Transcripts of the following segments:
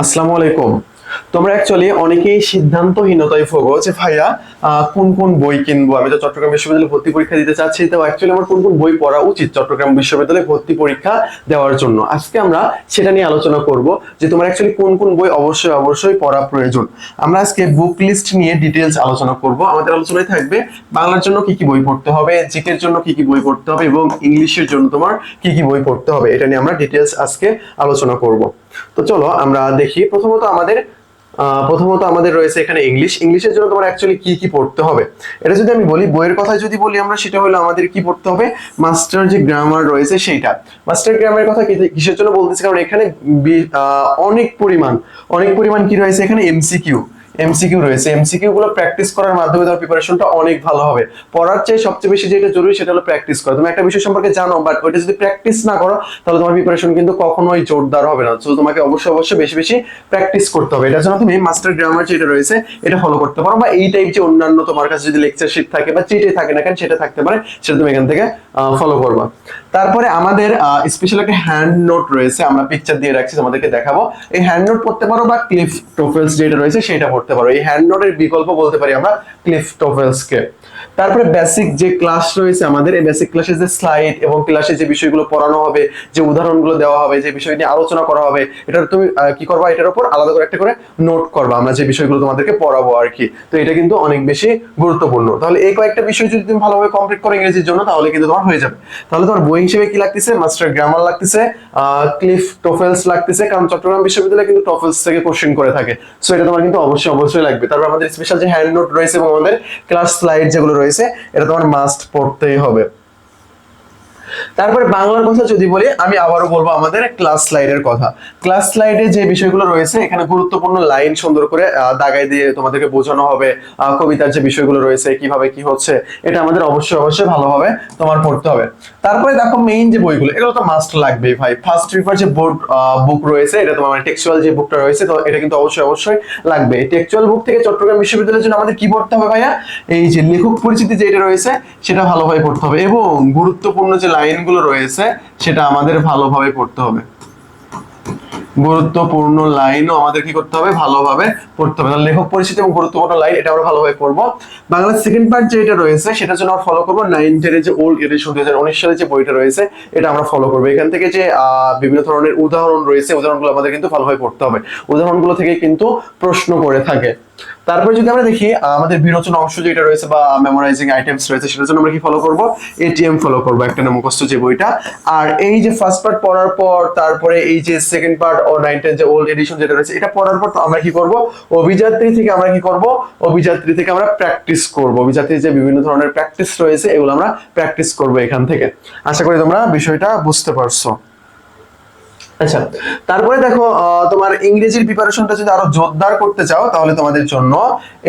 আসসালামু আলাইকুম। তোমরা অ্যাকচুয়ালি অনেকেই সিদ্ধান্তহীনতায় ভোগো যে, ভাইয়া কোন কোন বই কিনবো? আমি তো চট্টগ্রাম বিশ্ববিদ্যালয়ে ভর্তি পরীক্ষা দিতে চাচ্ছি, তো অ্যাকচুয়ালি আমার কোন কোন বই পড়া উচিত চট্টগ্রাম বিশ্ববিদ্যালয়ে ভর্তি পরীক্ষা দেওয়ার জন্য? আজকে আমরা সেটা নিয়ে আলোচনা করব যে, তোমার অ্যাকচুয়ালি কোন কোন বই অবশ্যই অবশ্যই পড়া প্রয়োজন। আমরা আজকে বুক লিস্ট নিয়ে ডিটেলস আলোচনা করব। আমাদের আলোচনায় থাকবে বাংলার জন্য কি কি বই পড়তে হবে জিকের জন্য কি কি বই পড়তে হবে এবং ইংলিশের জন্য তোমার কি কি বই পড়তে হবে। এটা নিয়ে আমরা ডিটেলস আজকে আলোচনা করব। তো চলো আমরা দেখি। প্রথমত আমাদের প্রথমত আমাদের রয়েছে এখানে ইংলিশ ইংলিশের জন্য তোমার অ্যাকচুয়ালি কি কি পড়তে হবে? এটা যদি আমি বলি, বইয়ের কথা যদি বলি আমরা, সেটা হলো আমাদের কি পড়তে হবে? মাস্টার যে গ্রামার রয়েছে সেইটা। মাস্টার গ্রামারের কথা কিসের জন্য বলতেছি? কারণ এখানে অনেক পরিমাণ অনেক পরিমাণ কি রয়েছে এখানে? এমসিকিউ এমসিকিউ রয়েছে। এমসিকিউ গুলো প্র্যাকটিস করার মাধ্যমে তোমার প্রিপারেশনটা অনেক ভালো হবে। পড়ার চেয়ে সবচেয়ে বেশি যেটা জরুরি সেটা হলো প্র্যাকটিস করা। তুমি একটা বিষয় সম্পর্কে জানো বাট ওইটা যদি প্র্যাকটিস না করো, তাহলে তোমার প্রিপারেশন কিন্তু কখনোই জোরদার হবে না। তো তোমাকে অবশ্যই অবশ্যই বেশি বেশি প্র্যাকটিস করতে হবে। এটার জন্য তুমি মাস্টার গ্রামার যেটা রয়েছে, এটা ফলো করতে পারো। বা এই টাইপ যে অন্যান্য তোমার কাছে যদি লেকচার শিট থাকে বা যেটাই থাকে না কেন, সেটা থাকতে পারে, সেটা তুমি এখান থেকে ফলো করবা। তারপরে আমাদের স্পেশাল একটা হ্যান্ড নোট রয়েছে। আমরা পিকচার দিয়ে রাখছি, তোমাদেরকে দেখাবো। এই হ্যান্ড নোট পড়তে পারো বা ক্লিফ টোফেলস যেটা রয়েছে, সেটা পড়তে পারো। এই হ্যান্ড নোটের বিকল্প বলতে পারি আমরা ক্লিফ টোফেলস কে তারপরে বেসিক যে ক্লাস রয়েছে আমাদের, এই বেসিক ক্লাসে যে স্লাইড এবং ক্লাসে যে বিষয়গুলো পড়ানো হবে, যে উদাহরণগুলো দেওয়া হবে, যে বিষয় নিয়ে আলোচনা করা হবে এটা তুমি কি করবা? এটার উপর আলাদা করে একটা করে নোট করবা। আমরা যে বিষয়গুলো তোমাদেরকে পড়াবো আর কি। তো এটা কিন্তু অনেক বেশি গুরুত্বপূর্ণ। তাহলে এই কয়েকটা বিষয় যদি তুমি ভালোভাবে কমপ্লিট করো ইংরেজির জন্য, তাহলে কিন্তু তোমার হয়ে যাবে। তাহলে তোমার বই হিসেবে কি লাগতেছে? মাস্টার গ্রামার লাগতেছে ক্লিফ টোফেলস লাগতেছে, কারণ চট্টগ্রাম বিশ্ববিদ্যালয় কিন্তু টোফেলস থেকে কোশ্চেন করে থাকে। সো এটা তোমার কিন্তু অবশ্যই অবশ্যই লাগবে। তারপর আমাদের স্পেশাল যে হ্যান্ড নোট রয়েছে এবং আমাদের ক্লাস স্লাইড যেগুলো রয়েছে এটা তোমার মাস্ট পড়তেই হবে। তারপরে বাংলার কথা যদি বলি, আমি আবারও বলব আমাদের ক্লাস স্লাইডের কথা। ক্লাস স্লাইডে যে বিষয়গুলো রয়েছে, এখানে গুরুত্বপূর্ণ লাইন সুন্দর করে দাগাই দিয়ে তোমাদেরকে বোঝানো হবে কবিতার যে বিষয়গুলো রয়েছে, কীভাবে কি হচ্ছে, এটা আমাদের অবশ্যই অবশ্যই ভালোভাবে তোমার পড়তে হবে। তারপরে দেখো মেইন যে বইগুলো, এগুলো তো মাস্ট লাগবেই ভাই। ফার্স্ট রিফার যে বোর্ড বুক রয়েছে, এটা তোমার টেক্সচুয়াল যে বুকটা রয়েছে, তো এটা কিন্তু অবশ্যই অবশ্যই লাগবে। টেক্সচুয়াল বুক থেকে চট্টগ্রাম বিশ্ববিদ্যালয়ের জন্য আমাদের কি পড়তে হবে ভাইয়া? এই যে লেখক পরিচিতি যেটা রয়েছে, সেটা ভালোভাবে পড়তে হবে। এবং গুরুত্বপূর্ণ যে লাইনগুলো রয়েছে, সেটা আমাদের ভালোভাবে পড়তে হবে। গুরুত্বপূর্ণ লাইনও আমাদের কি করতে হবে? ভালোভাবে পড়তে হবে। লেখক পরিচিতি এবং গুরুত্বপূর্ণ লাইন এটা আমরা ভালোভাবে পড়ব। বাংলার সেকেন্ড পার্ট যেটা রয়েছে, সেটার জন্য আমরা ফলো করব নাইন টেনের যে ওল্ড এডিশন দুই হাজার উনিশ সালে যে বইটা রয়েছে, এটা আমরা ফলো করব। এখান থেকে যে বিভিন্ন ধরনের উদাহরণ রয়েছে, উদাহরণগুলো আমাদের কিন্তু ভালোভাবে পড়তে হবে। উদাহরণগুলো থেকে কিন্তু প্রশ্ন করে থাকে। তারপরে যদি আমরা দেখি আমাদের বিরোচন অংশ যেটা রয়েছে বা মেমোরাইজিং আইটেমস রয়েছে, সেটার জন্য আমরা কি ফলো করব? এটিএম ফলো করব, একটা না মুখস্থ যে বইটা। আর এই যে ফার্স্ট পার্ট পড়ার পর, তারপরে এই যে সেকেন্ড পার্ট ও নাইন টেন যে ওল্ড এডিশন যেটা রয়েছে, এটা পড়ার পর আমরা কি করব? অভিযাত্রী থেকে আমরা কি করব? অভিযাত্রী থেকে আমরা প্র্যাকটিস করব। অভিযাত্রীর যে বিভিন্ন ধরনের প্র্যাকটিস রয়েছে, এগুলো আমরা প্র্যাকটিস করব এখান থেকে। আশা করি তোমরা বিষয়টা বুঝতে পারছ। আচ্ছা তারপরে দেখো তোমার ইংরেজির প্রিপারেশনটা যদি আরও জোরদার করতে চাও, তাহলে তোমাদের জন্য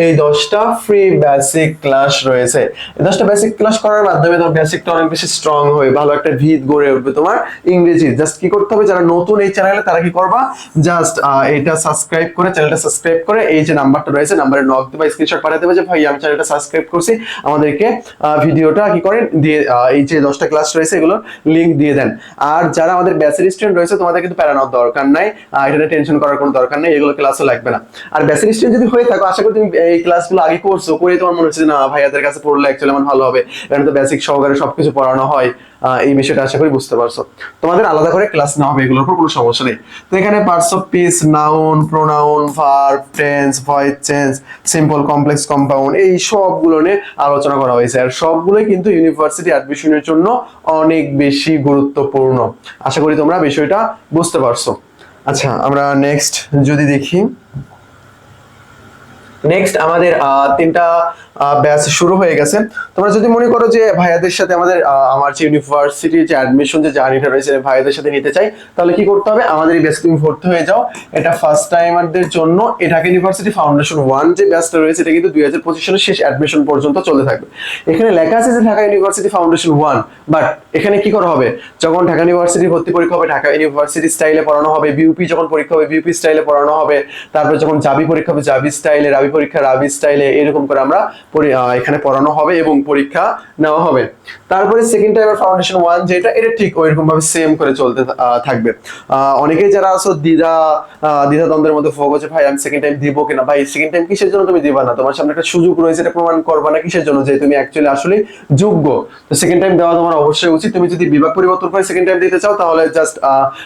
এই দশটা ফ্রি বেসিক ক্লাস রয়েছে। দশটা বেসিক ক্লাস করার মাধ্যমে তোমার বেসিকটা অনেক বেশি স্ট্রং হয়ে, ভালো একটা ভিত গড়ে উঠবে তোমার ইংরেজি। জাস্ট কি করতে হবে, যারা নতুন এই চ্যানেলে তারা কি করবা? জাস্ট এটা সাবস্ক্রাইব করে চ্যানেলটা সাবস্ক্রাইব করে, এই যে নাম্বারটা রয়েছে নাম্বারে নক দেবা স্ক্রিনশট পাঠিয়ে দেবে যে, ভাই, আমি চ্যানেলটা সাবস্ক্রাইব করছি। আমাদেরকে ভিডিওটা কি করেন? দিয়ে এই যে দশটা ক্লাস রয়েছে এগুলো লিংক দিয়ে দেন। আর যারা আমাদের ব্যাচের স্টুডেন্ট রয়েছে তোমাদের কিন্তু প্যারানোর দরকার নাই এটা টেনশন করার কোনো দরকার নেই, এগুলো ক্লাসও লাগবে না। আর বেসিক যদি হয়ে থাকো, আশা করি তুমি এই ক্লাসগুলো আগে করছ করে তোমার মনে হচ্ছে না, ভাইয়াদের কাছে পড়লে অ্যাকচুয়ালি আমার ভালো হবে। কারণ তো বেসিক সহকারে সবকিছু পড়ানো হয়। এই বিষয়টা আশা করি বুঝতে পারছ। তোমাদের আলাদা করে ক্লাস নেওয়া হবে, এগুলোর উপর কোনো সমস্যা নেই। তো এখানে parts of speech noun pronoun verb tense voice change simple complex compound এই সবগুলো নিয়ে আলোচনা করা হয়েছে। আর সবগুলোই কিন্তু ইউনিভার্সিটি অ্যাডমিশনের জন্য অনেক বেশি গুরুত্বপূর্ণ। আশা করি তোমরা বিষয়টা বুঝতে পারছ। আচ্ছা আমরা নেক্সট যদি দেখি। নেক্সট আমাদের তিনটা ব্যাচ শুরু হয়ে গেছে। তোমরা যদি মনে করো যে ভাইয়াদের সাথে আমাদের আমার যে ইউনিভার্সিটি যে অ্যাডমিশন যে জার্নিটা রয়েছে, ভাইয়াদের সাথে নিতে চাই, তাহলে কি করতে হবে? আমাদের এই ব্যাচ তুমি ভর্তি হয়ে যাও। এটা ফার্স্ট টাইমারদের জন্য এই ঢাকা ইউনিভার্সিটি ফাউন্ডেশন ওয়ান যে ব্যাচটা রয়েছে, এটা কিন্তু দুই হাজার পঁচিশ সালের শেষ অ্যাডমিশন পর্যন্ত চলতে থাকবে। এখানে লেখা আছে যে Dhaka university foundation one but এখানে কি করা হবে? যখন ঢাকা ইউনিভার্সিটি ভর্তি পরীক্ষা হবে, ঢাকা ইউনিভার্সিটি স্টাইলে পড়ানো হবে বিউপি যখন পরীক্ষা হবে বিউপি স্টাইলে পড়ানো হবে, তারপরে যখন জাবি পরীক্ষা হবে জাবি স্টাইলে রাবি পরীক্ষা রাবি স্টাইলে এরকম করে আমরা এখানে পড়ানো হবে এবং পরীক্ষা নেওয়া হবে। তারপরে সেকেন্ড টাইমের ফাউন্ডেশন ওয়ান যেটা এটা ঠিক ওইরকম ভাবে সেম করে চলতে থাকবে। আহ, অনেকেই যারা আছো দ্বিধা আহ, দ্বিধা দ্বন্দ্বের মধ্যে ফোকাস ভাই আমি সেকেন্ড টাইম দিব কিনা? ভাই সেকেন্ড টাইম কিসের জন্য তুমি দিবা না? তোমার সামনে একটা সুযোগ রয়েছে এটা প্রমাণ করবা না কিসের জন্য যে তুমি অ্যাকচুয়ালি আসলে যোগ্য? তো সেকেন্ড টাইম দেওয়া তোমার অবশ্যই উচিত। তুমি যদি বিভাগ পরিবর্তন করে সেকেন্ড টাইম দিতে চাও তাহলে জাস্ট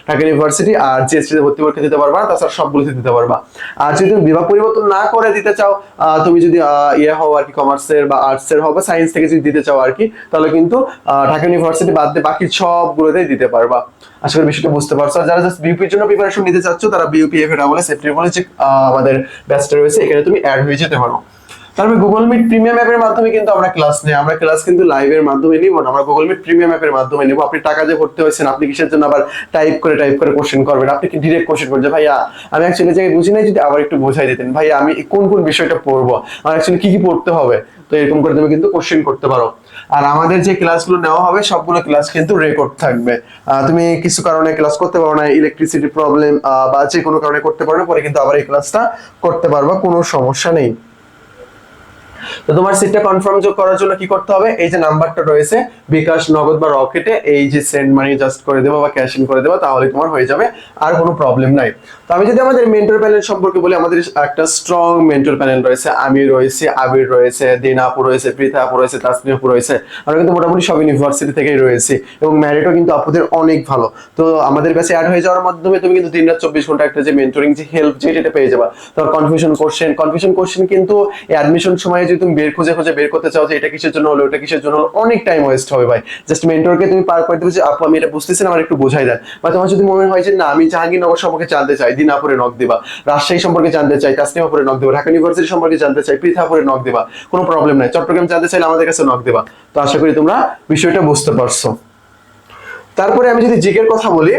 ঢাকা ইউনিভার্সিটি আর জিএসটিতে ভর্তি পরীক্ষা দিতে পারবা তাছাড়া সবগুলোতে দিতে পারবা। আর যদি তুমি বিভাগ পরিবর্তন না করে দিতে চাও তুমি যদি ইয়ে হও আর কি কমার্সের বা আর্টসের হও বা সায়েন্স থেকে যদি দিতে চাও আর কি তাহলে কিন্তু ঢাকা ইউনিভার্সিটি বাদ দিয়ে বাকি সবগুলোতেই দিতে পারবা। আশা করি বিষয়টা বুঝতে পারছ। আর যারা জাস্ট বিউপির জন্য প্রিপারেশন নিতে চাচ্ছ, তারা বিউপি এফ এর আমলে সেফটি যে আমাদের ব্যাচটা রয়েছে। এখানে তুমি অ্যাড হয়ে যেতে পারো। তারপরে গুগল মিট প্রিমিয়াম অ্যাপের মাধ্যমে কিন্তু আমরা ক্লাস নেই। আমরা ক্লাস কিন্তু লাইভের মাধ্যমে নিব না। আমরা গুগল মিট প্রিমিয়াম অ্যাপের মাধ্যমে নিব। আপনি টাকা যে ভর্তি হয়েছেন, আপনি কিসের জন্য আবার টাইপ করে টাইপ করে কোশ্চেন করবেন? আপনি কি ডিরেক্ট কোশ্চেন করছেন ভাইয়া, আমি অ্যাকচুয়ালি জায়গায় বুঝি নাই, যদি আবার একটু বোঝাই দিতেন। ভাইয়া, আমি কোন কোন বিষয়টা পড়ব? আমার অ্যাকচুয়ালি কি কি পড়তে হবে? তো এরকম করে তুমি কিন্তু কোশ্চেন করতে পারো। আর আমাদের যে ক্লাসগুলো নেওয়া হবে, সবগুলো ক্লাস কিন্তু রেকর্ড থাকবে। তুমি কিছু কারণে ক্লাস করতে পারো না ইলেকট্রিসিটি প্রবলেম বা যে কোনো কারণে করতে পারো না, পরে কিন্তু আবার এই ক্লাসটা করতে পারবা, কোনো সমস্যা নেই। তো তোমার সিটটা কনফার্ম করার জন্য কি করতে হবে? এই যে নাম্বারটা রয়েছে, বিকাশ নগদ বা রকেটে এই যে সেন্ড মানি জাস্ট করে দেবো বা ক্যাশ ইন করে দেবো, তাহলে তোমার হয়ে যাবে, আর কোনো প্রবলেম নাই। তো আমি যদি আমাদের মেন্টর প্যানেল সম্পর্কে বলি, আমাদের একটা স্ট্রং মেন্টর প্যানেল রয়েছে আমি রয়েছে, আবির রয়েছে দিনা আপু রয়েছে পৃথা আপু রয়েছে তাসমিয়া আপু রয়েছে। আমরা কিন্তু মোটামুটি সব ইউনিভার্সিটি থেকেই রয়েছি, এবং ম্যারিটও কিন্তু আপুদের অনেক ভালো। তো আমাদের কাছে অ্যাড হয়ে যাওয়ার মাধ্যমে তুমি কিন্তু তিন রাত চব্বিশ ঘণ্টা একটা যে মেন্টরিং যে হেল্প যেটা এটা পেয়ে যাবা। তোমার কনফিউশন কোশ্চেন কনফিউশন কোশ্চেন কিন্তু অ্যাডমিশন সময়ে যদি তুমি বের খুঁজে খুঁজে বের করতে চাও যে এটা কিসের জন্য হলো ওটা কিসের জন্য হলো অনেক টাইম ওয়েস্ট হবে ভাই। জাস্ট মেন্টরকে তুমি পার করে দেবে যে আপু আমি এটা বুঝতেছি না আমার একটু বোঝাই দেন। বা তোমার যদি মনে হয় যে না আমি জাহাঙ্গীরনগর সম্পর্কে জানতে চাই দিনাপুরে নক দিবা রাজশাহী সম্পর্কে জানতে চাই তাসনিমাপুরে নক দেবা ঢাকা ইউনিভার্সিটি সম্পর্কে জানতে চাই পৃথাপুরে নক দেবা কোনো প্রবলেম নাই। চট্টগ্রাম জানতে চাইলে আমাদের কাছে নক দেবা। তো আশা করি তোমরা বিষয়টা বুঝতে পারছ। তারপরে আমি যদি জিকের কথা বলি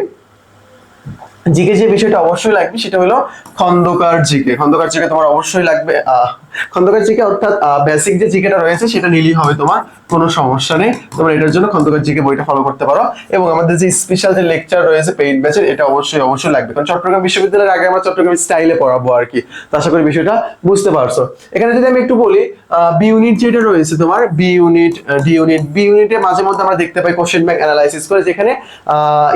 জিকে যে বিষয়টা অবশ্যই লাগবে সেটা হলো খন্দকার জিকে। খন্দকার জিকে তোমার অবশ্যই লাগবে। আহ, খন্দকার জিকে অর্থাৎ বেসিক যে জিকেটা রয়েছে, সেটা নিলেই হবে তোমার, কোনো সমস্যা নেই। তোমরা এটার জন্য খন্দকার জিকে বইটা ফলো করতে পারো। এবং আমাদের যে স্পেশাল যে লেকচার রয়েছে পেইড ব্যাচের এটা অবশ্যই অবশ্যই লাগবে। কারণ চট্টগ্রাম বিশ্ববিদ্যালয়ের আগে আমরা চট্টগ্রাম স্টাইলে পড়াবো আর কি। তো আশা করি বিষয়টা বুঝতে পারছ। এখানে যদি আমি একটু বলি বি ইউনিট যেটা রয়েছে তোমার B unit D unit B ইউনিটে মাঝে মধ্যে আমরা দেখতে পাই কোশ্চেন ব্যাংক অ্যানালাইসিস করে, যেখানে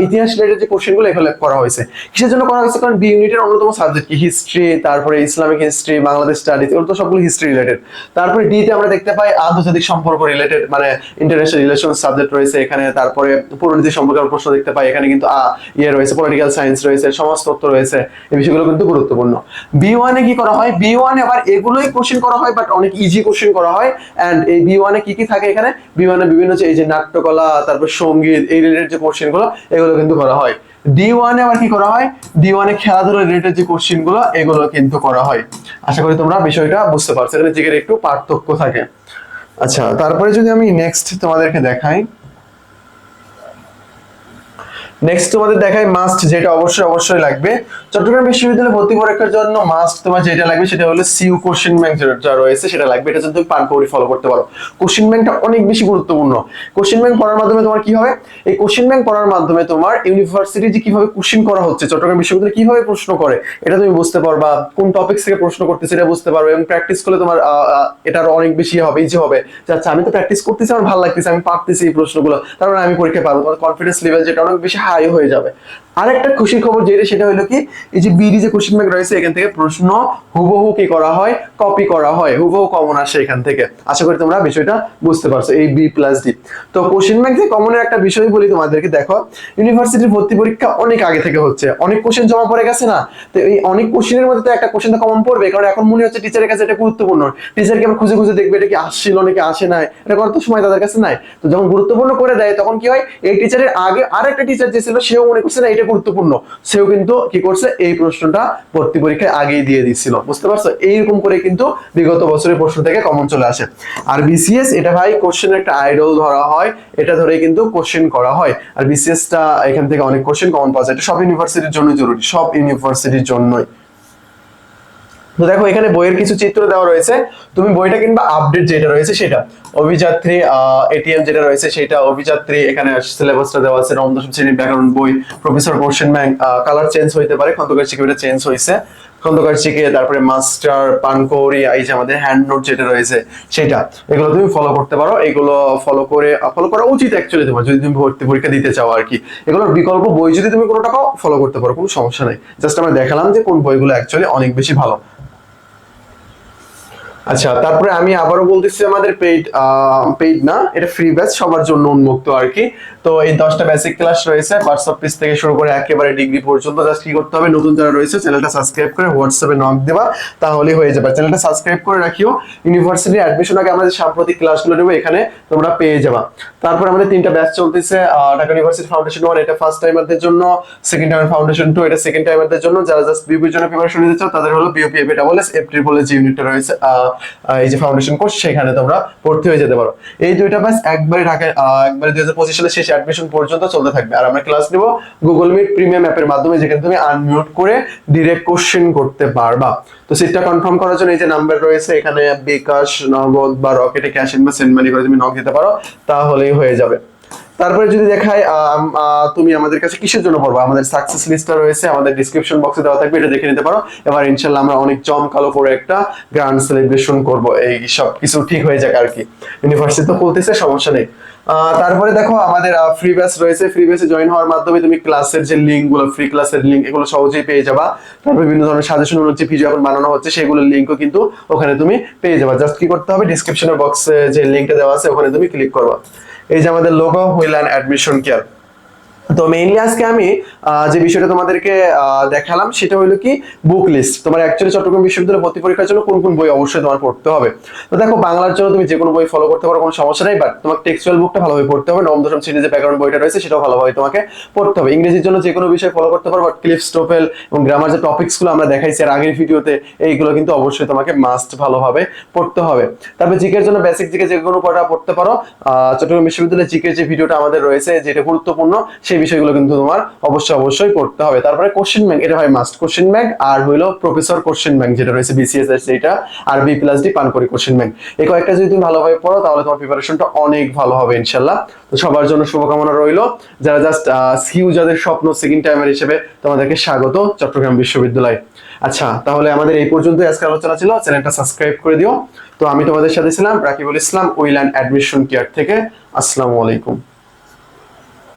ইতিহাস রিলেটেড যে কোশ্চেনগুলো এখানে করা হয়েছে। কিসের জন্য করা হয়েছে? কারণ বি ইউনিটের অন্যতম সাবজেক্ট কি? হিস্ট্রি তারপরে ইসলামিক হিস্ট্রি বাংলাদেশ স্টাডিজ এগুলো তো সবগুলো হিস্ট্রি রিলেটেড তারপরে ডি তে আমরা দেখতে পাই আন্তর্জাতিক সম্পর্ক রিলেটেড মানে ইন্টারন্যাশনাল রিলেশন সাবজেক্ট রয়েছে এখানে। তারপরে পরিণতি সম্পর্কে প্রশ্ন দেখতে পাই এখানে কিন্তু আহ, ইয়ে রয়েছে পলিটিক্যাল সায়েন্স রয়েছে সমাজতত্ত্ব রয়েছে এই বিষয়গুলো কিন্তু গুরুত্বপূর্ণ। বি ওয়ানে কি করা হয়? বি ওয়ানে আবার এগুলোই কোশ্চেন করা হয় বাট অনেক ইজি কোশ্চেন করা হয়। এন্ড এই বি ওয়ানে কি কি থাকে এখানে? বি ওয়ানে বিভিন্ন এই যে নাট্যকলা তারপর সংগীত এই রিলেটেড যে কোশ্চেনগুলো এগুলো কিন্তু করা হয়। ডি ওয়ানে আবার কি করা হয়? ডি ওয়ানে খেলাধুলা রিলেটেড যে কোশ্চেনগুলো এগুলো কিন্তু করা হয়। আশা করি তোমরা বিষয়টা বুঝতে পারছ। এখানে জিগের একটু পার্থক্য থাকে। আচ্ছা তারপরে যদি আমি নেক্সট তোমাদেরকে দেখাই নেক্সট তোমাদের দেখাই মাস্ট যেটা অবশ্যই অবশ্যই লাগবে। চট্টগ্রাম বিশ্ববিদ্যালয়ে ভর্তি পরীক্ষার জন্য মাস্ট তোমার যেটা লাগবে সেটা হলো সিউ কোশ্চেন ব্যাংক যেটা রয়েছে সেটা লাগবে। এটা যদি তুমি পানকৌড়ি ফলো করতে পারো। কোশ্চেন ব্যাংকটা অনেক বেশি গুরুত্বপূর্ণ। কোশ্চেন ব্যাংক পড়ার মাধ্যমে তোমার কি হবে? এই কোশ্চেন ব্যাংক পড়ার মাধ্যমে তোমার ইউনিভার্সিটি যে কীভাবে কোশ্চেন করা হচ্ছে, চট্টগ্রাম বিশ্ববিদ্যালয়ে কীভাবে প্রশ্ন করে, এটা তুমি বুঝতে পারবা। কোন টপিক থেকে প্রশ্ন করতেছে এটা বুঝতে পারবে এবং প্র্যাকটিস করলে তোমার এটা আরও অনেক বেশি হবে ইজি হবে। আচ্ছা আমি তো প্র্যাকটিস করতেছি, আমার ভালো লাগতেছে, আমি পারতেছি এই প্রশ্নগুলো। তারপরে আমি পরীক্ষা পারব। তোমার কনফিডেন্স লেভেল যেটা অনেক বেশি হাই হয়ে যাবে। আরেকটা খুশির খবর যেটা, সেটা হলো কি, এই যে বিডি যে কোশ্চেন ব্যাংক রয়েছে, এখান থেকে প্রশ্ন হুবহু কি করা হয়? কপি করা হয়। হুবহু কমন আসে এখান থেকে। আশা করি তোমরা বিষয়টা বুঝতে পারছ, এই বি প্লাস ডি তো কোশ্চেন ব্যাংক যে কমনের একটা বিষয় বলি তোমাদেরকে, দেখো ইউনিভার্সিটির ভর্তি পরীক্ষা অনেক আগে থেকে হচ্ছে। অনেক কোশ্চেন জমা পড়ে গেছে না? তো এই অনেক কোশ্চেনের মধ্যে তো একটা কোশ্চেন তো কমন পড়বে, কারণ এখন মনে হচ্ছে টিচারের কাছে এটা গুরুত্বপূর্ণ। টিচারকে আবার খুঁজে খুঁজে দেখবে এটা কি আসছিল নাকি আসে নাই? এটা করার তো সময় তাদের কাছে নাই। তো যখন গুরুত্বপূর্ণ করে দেয়, তখন কি হয়? এই টিচারের আগে আরেকটা টিচার যে ছিল, সেও মনে করছে না, এটা গুরুত্বপূর্ণ। সেও কিন্তু কি করছে, এই প্রশ্নটা ভর্তি পরীক্ষায় আগেই দিয়ে দিচ্ছিল। বুঝতে পারছ? এইরকম করে কিন্তু বিগত বছরের প্রশ্ন থেকে কমন চলে আসে। আর বিসিএস এটা ভাই কোশ্চেন একটা আইডল ধরা হয়, এটা ধরে কিন্তু কোশ্চেন করা হয়। আর বিসিএস টা এখান থেকে অনেক কোশ্চেন কমন পাওয়া যায়। এটা সব ইউনিভার্সিটির জন্য জরুরি, সব ইউনিভার্সিটির জন্যই। তো দেখো, এখানে বইয়ের কিছু চিত্র দেওয়া রয়েছে। তুমি বইটা কিংবা আপডেট যেটা রয়েছে সেটা। অভিযাত্রী এটিএম যেটা রয়েছে সেটা, অভিযাত্রী, এখানে সিলেবাসটা দেওয়া আছে, নবম, দশম শ্রেণির ব্যাকরণ বই professor question bank colour change হইতে পারে, খন্দকার শিক্ষা চেঞ্জ হয়েছে খন্দকার চিকে তারপরে মাস্টার পানকৌড়ি এই যে আমাদের হ্যান্ড নোট যেটা রয়েছে সেটা, এগুলো তুমি ফলো করতে পারো। এগুলো ফলো করে ফলো করা উচিত অ্যাকচুয়ালি তোমার, যদি তুমি ভর্তি পরীক্ষা দিতে চাও আর কি। এগুলোর বিকল্প বই যদি তুমি কোনো টাকাও ফলো করতে পারো, কোনো সমস্যা নেই। জাস্ট আমরা দেখালাম যে কোন বইগুলো অ্যাকচুয়ালি অনেক বেশি ভালো। আচ্ছা তারপরে আমি আবারও বলতেছি আমাদের পেইড পেইড না, এটা ফ্রি ব্যাচ সবার জন্য উন্মুক্ত আর কি। তো এই দশটা বেসিক ক্লাস রয়েছে হোয়াটসঅ্যাপ পেজ থেকে শুরু করে একেবারে ডিগ্রি পর্যন্ত জাস্ট কি করতে হবে, নতুন যারা রয়েছে চ্যানেলটা সাবস্ক্রাইব করে হোয়াটসঅ্যাপে নক দেবা, তাহলেই হয়ে যাবে। চ্যানেলটা সাবস্ক্রাইব করে রাখিও ইউনিভার্সিটি অ্যাডমিশন আগে আমাদের সাম্প্রতিক ক্লাসগুলো নেব, এখানে তোমরা পেয়ে যাবা। তারপর আমাদের তিনটা ব্যাচ চলতেছে ঢাকা ইউনিভার্সিটি ফাউন্ডেশন ওয়ান এটা ফার্স্ট টাইমারদের জন্য সেকেন্ড টাইমার ফাউন্ডেশন টু এটা সেকেন্ড টাইমারদের জন্য, যারা জাস্ট বিউপির জন্য প্রিপারেশন নিতে চাও, তাদের হলো BUP F double S F triple যে ইউনিটটা রয়েছে এই যে ফাউন্ডেশন কোর্স সেখানে তোমরা ভর্তি হয়ে যেতে পারো। এই দুইটা ব্যাচ একবারে ঢাকায় একবারে দুই হাজার পঁচিশ সালের শেষ অ্যাডমিশন পর্যন্ত চলতে থাকবে। আর আমরা ক্লাস নিব গুগল মিট প্রিমিয়াম অ্যাপের মাধ্যমে, যেখানে তুমি আনমিউট করে ডিরেক্ট কোশ্চেন করতে পারবা। তো সিটটা কনফার্ম করার জন্য এই যে নাম্বার রয়েছে, এখানে বিকাশ, নগদ বা রকেটে ক্যাশ ইন বা সেন্ড মানি করে তুমি নক দিতে পারো, তাহলেই হয়ে যাবে। তারপরে যদি দেখাই তুমি আমাদের কাছে কিসের জন্য পড়ব? আমাদের সাকসেস লিস্টটা রয়েছে, আমাদের ডিসক্রিপশন বক্সে দেওয়া থাকবে, এটা দেখে নিতে পারো। এবার ইনশাল্লাহ আমরা অনেক জমকালো করে একটা গ্র্যান্ড সেলিব্রেশন করব। এই সব কিছু ঠিক হয়ে যাক আর কি। ইউনিভার্সিটি তো বলতেছে সমস্যা নেই। তারপরে দেখো, আমাদের ফ্রি ব্যাচ রয়েছে। ফ্রি ব্যাচে জয়েন হওয়ার মাধ্যমে তুমি ক্লাসের যে লিঙ্কগুলো ফ্রি ক্লাসের লিঙ্ক এগুলো সহজেই পেয়ে যাবা। তারপরে বিভিন্ন ধরনের সাজেশন হচ্ছে ভিডিও এখন বানানো হচ্ছে, সেগুলোর লিঙ্কও কিন্তু ওখানে তুমি পেয়ে যাবা। জাস্ট কি করতে হবে? ডিসক্রিপশনের বক্সে যে লিঙ্কটা দেওয়া আছে, ওখানে তুমি ক্লিক করবা। এই যে আমাদের লোগো হুইল অ্যাডমিশন কেয়ার তো মেইনলি আজকে আমি যে বিষয়টা তোমাদেরকে দেখালাম সেটা হলো কি বুক লিস্ট তোমার অ্যাকচুয়ালি চট্টগ্রাম বিশ্ববিদ্যালয়ে ভর্তি পরীক্ষার জন্য কোন কোন বই অবশ্যই তোমার পড়তে হবে। তো দেখো, বাংলার জন্য তুমি যে কোনো বই ফলো করতে পারো, কোনো সমস্যা নেই বাট তোমার টেক্সচুয়াল বুকটা ভালোভাবে পড়তে হবে, নবম, দশম শ্রেণির যে ব্যাকগ্রাউন্ড বইটা রয়েছে, সেটাও ভালোভাবে তোমাকে পড়তে হবে। ইংরেজির জন্য যে কোনো বিষয় ফলো করতে পারো বাট ক্লিপস টোপেল এবং গ্রামার যে টপিকসগুলো আমরা দেখাইছি আর আগের ভিডিওতে, এইগুলো কিন্তু অবশ্যই তোমাকে মাস্ট ভালোভাবে পড়তে হবে। তারপরে জিকের জন্য বেসিক জিকে যে কোনো পড়া পড়তে পারো চট্টগ্রাম বিশ্ববিদ্যালয়ের জিকের যে ভিডিওটা আমাদের রয়েছে, যেটা গুরুত্বপূর্ণ সেই বিষয়গুলো কিন্তু তোমার অবশ্যই অবশ্যই পড়তে হবে। তারপরে কোশ্চেন ব্যাংক এটা হয় মাস্ট কোশ্চেন ব্যাংক আর হইল প্রফেসর কোশ্চেন ব্যাংক যেটা রয়েছে বিসিএস এর যেটা আর বি প্লাস ডি পানকরি কোশ্চেন ব্যাংক এই কয়েকটা যদি তুমি ভালোভাবে পড়ো, তাহলে তোমার প্রিপারেশনটা অনেক ভালো হবে ইনশাল্লাহ তো সবার জন্য শুভকামনা রইল। যারা জাস্ট সিউ যাদের স্বপ্ন সেকেন্ড টাইমের হিসেবে, তোমাদেরকে স্বাগত চট্টগ্রাম বিশ্ববিদ্যালয়। আচ্ছা তাহলে আমাদের এই পর্যন্ত আজকে আলোচনা ছিল। চ্যানেলটা সাবস্ক্রাইব করে দিও। তো আমি তোমাদের সাথে ছিলাম Rakibul Islam, will and admission care থেকে। আসসালামু আলাইকুম।